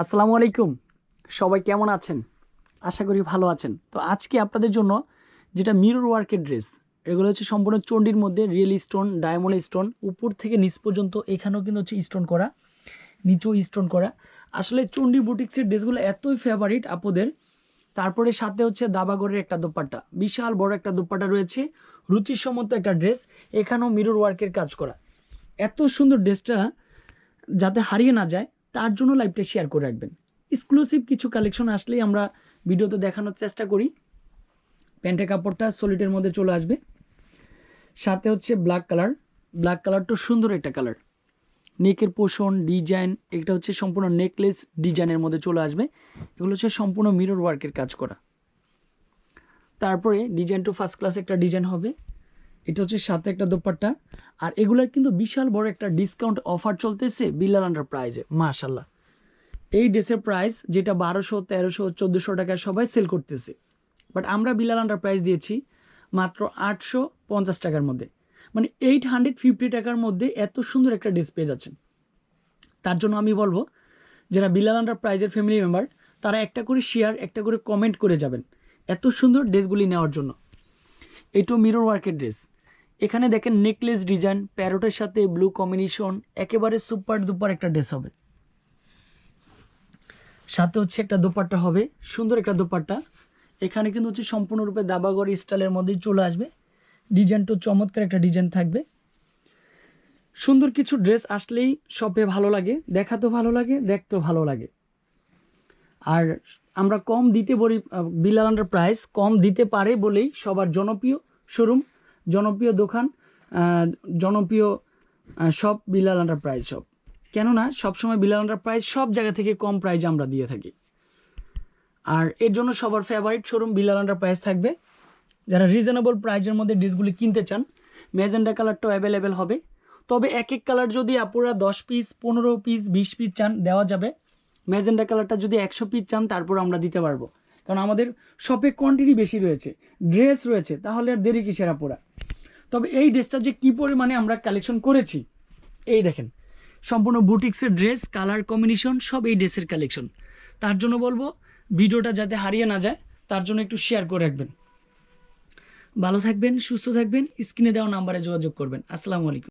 আসসালামু আলাইকুম। সবাই কেমন আছেন? আশা করি ভালো আছেন। তো আজকে আপনাদের জন্য যেটা মিরর ওয়ার্কের ড্রেস এগুলো হচ্ছে সম্পূর্ণ চণ্ডীর মধ্যে রিয়েল স্টোন ডায়মন্ড স্টোন উপর থেকে নিচ পর্যন্ত এখানেও কিন্তু হচ্ছে স্টোন করা, নিচেও স্টোন করা। আসলে চণ্ডী বুটিক্সের ড্রেসগুলো এতই ফেভারিট আপুদের। তারপরে সাথে হচ্ছে দাবাগরের একটা দোপাট্টা, বিশাল বড় একটা দোপাট্টা রয়েছে রুচির রুচিসম্মত একটা ড্রেস এখানেও মিরর ওয়ার্কের কাজ করা। এত সুন্দর ড্রেসটা যাতে হারিয়ে না যায় তার জন্য লাইভটা শেয়ার করে রাখবেন। এক্সক্লুসিভ কিছু কালেকশন আসলেই আমরা ভিডিওতে দেখানোর চেষ্টা করি। প্যান্টের কাপড়টা সলিডের মধ্যে চলে আসবে। সাথে হচ্ছে ব্ল্যাক কালার ব্ল্যাক কালারটা সুন্দর একটা কালার নেকের পোষণ ডিজাইন এটা হচ্ছে সম্পূর্ণ নেকলেস ডিজাইনের মধ্যে চলে আসবে। এগুলো হচ্ছে সম্পূর্ণ মিরর ওয়ার্কের কাজ করা। তারপরে ডিজাইন টু ফার্স্ট ক্লাস একটা ডিজাইন হবে। এটা হচ্ছে সাথে একটা দোপাট্টা। আর এগুলার কিন্তু বিশাল বড় একটা ডিসকাউন্ট অফার চলতেছে বিল্লাল আন্ডার প্রাইজে মাশাল্লাহ এই ড্রেসের প্রাইস যেটা বারোশো, তেরোশো, চোদ্দোশো টাকায় সবাই সেল করতেছে। বাট আমরা বিল্লাল আন্ডার প্রাইস দিয়েছি মাত্র আটশো পঞ্চাশ টাকার মধ্যে। মানে এইট হান্ড্রেড ফিফটি টাকার মধ্যে এত সুন্দর একটা ড্রেস পেয়ে যাচ্ছেন। তার জন্য আমি বলব, যারা বিল্লাল আন্ডার প্রাইজের ফ্যামিলি মেম্বার তারা একটা করে শেয়ার একটা করে কমেন্ট করে যাবেন। এত সুন্দর ড্রেসগুলি নেওয়ার জন্য। এটাও মিরর ওয়ার্কের ড্রেস এখানে দেখেন নেকলেস ডিজাইন প্যারোটের সাথে ব্লু কম্বিনেশন একেবারে সুপার দুপার একটা ড্রেস হবে। সাথে হচ্ছে একটা দোপাট্টা হবে, সুন্দর একটা দোপাট্টা। এখানে কিন্তু হচ্ছে সম্পূর্ণরূপে দাবাগর স্টাইলের মধ্যেই চলে আসবে। ডিজাইনটা চমৎকার একটা ডিজাইন থাকবে। সুন্দর কিছু ড্রেস আসলেই শপে ভালো লাগে, দেখাতেও ভালো লাগে, দেখতেও ভালো লাগে। আর আমরা কম দিতে বলি বিলাল আন্ডার প্রাইস কম দিতে পারে বলেই সবার জনপ্রিয় শোরুম জনপ্রিয় দোকান জনপ্রিয় সব বিলাল আন্ডার প্রাইস সব কেননা সবসময় বিলাল আন্ডার প্রাইস সব জায়গা থেকে কম প্রাইজে আমরা দিয়ে থাকি। আর এর জন্য সবার favourite showroom Bilal under price থাকবে। যারা রিজনেবল প্রাইজের মধ্যে ডিসগুলি কিনতে চান ম্যাজেন্ডা কালারটাও অ্যাভেলেবেল হবে। তবে এক এক কালার যদি আপুরা দশ পিস পনেরো পিস বিশ পিস চান, দেওয়া যাবে। ম্যাজেন্ডা কালারটা যদি একশো পিস চান, তারপর আমরা দিতে পারব। কারণ আমাদের শপে কোয়ান্টিটি বেশি রয়েছে ড্রেস রয়েছে, তাহলে আর দেরি কিসের আপুরা? তবে এই ড্রেসটা যে কী পরিমাণে আমরা কালেকশন করেছি, এই দেখেন, সম্পূর্ণ বুটিক্সের ড্রেস কালার কম্বিনেশন সব এই ড্রেসের কালেকশন তার জন্য বলব, ভিডিওটা যাতে হারিয়ে না যায়, তার জন্য একটু শেয়ার করে রাখবেন। ভালো থাকবেন, সুস্থ থাকবেন, স্ক্রিনে দেওয়া নাম্বারে যোগাযোগ করবেন। আসসালামু আলাইকুম।